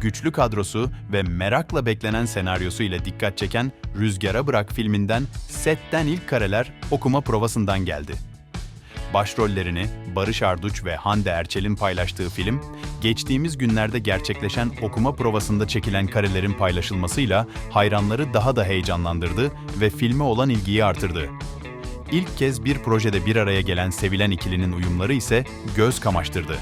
güçlü kadrosu ve merakla beklenen senaryosu ile dikkat çeken Rüzgara Bırak filminden setten ilk kareler okuma provasından geldi. Başrollerini Barış Arduç ve Hande Erçel'in paylaştığı film, geçtiğimiz günlerde gerçekleşen okuma provasında çekilen karelerin paylaşılmasıyla hayranları daha da heyecanlandırdı ve filme olan ilgiyi artırdı. İlk kez bir projede bir araya gelen sevilen ikilinin uyumları ise göz kamaştırdı.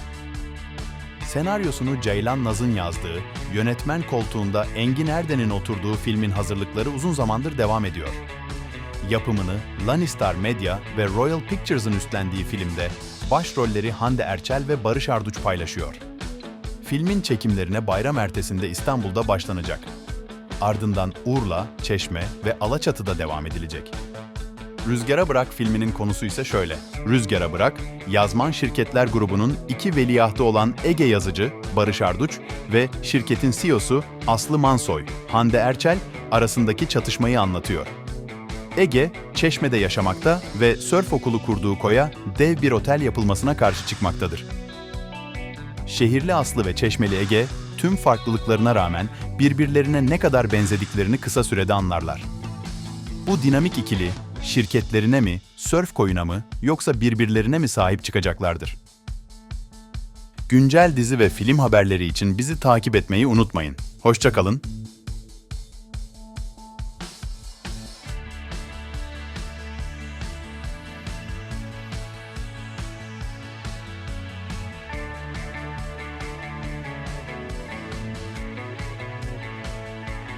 Senaryosunu Ceylan Naz'ın yazdığı, yönetmen koltuğunda Engin Erden'in oturduğu filmin hazırlıkları uzun zamandır devam ediyor. Yapımını Lannistar Media ve Royal Pictures'ın üstlendiği filmde başrolleri Hande Erçel ve Barış Arduç paylaşıyor. Filmin çekimlerine bayram ertesinde İstanbul'da başlanacak. Ardından Urla, Çeşme ve Alaçatı'da devam edilecek. Rüzgara Bırak filminin konusu ise şöyle. Rüzgara Bırak, Yazman Şirketler grubunun iki veliahtı olan Ege Yazıcı, Barış Arduç ve şirketin CEO'su Aslı Mansoy, Hande Erçel arasındaki çatışmayı anlatıyor. Ege, Çeşme'de yaşamakta ve sörf okulu kurduğu koya dev bir otel yapılmasına karşı çıkmaktadır. Şehirli Aslı ve Çeşmeli Ege, tüm farklılıklarına rağmen birbirlerine ne kadar benzediklerini kısa sürede anlarlar. Bu dinamik ikili, şirketlerine mi, sörf koyuna mı yoksa birbirlerine mi sahip çıkacaklardır? Güncel dizi ve film haberleri için bizi takip etmeyi unutmayın. Hoşçakalın,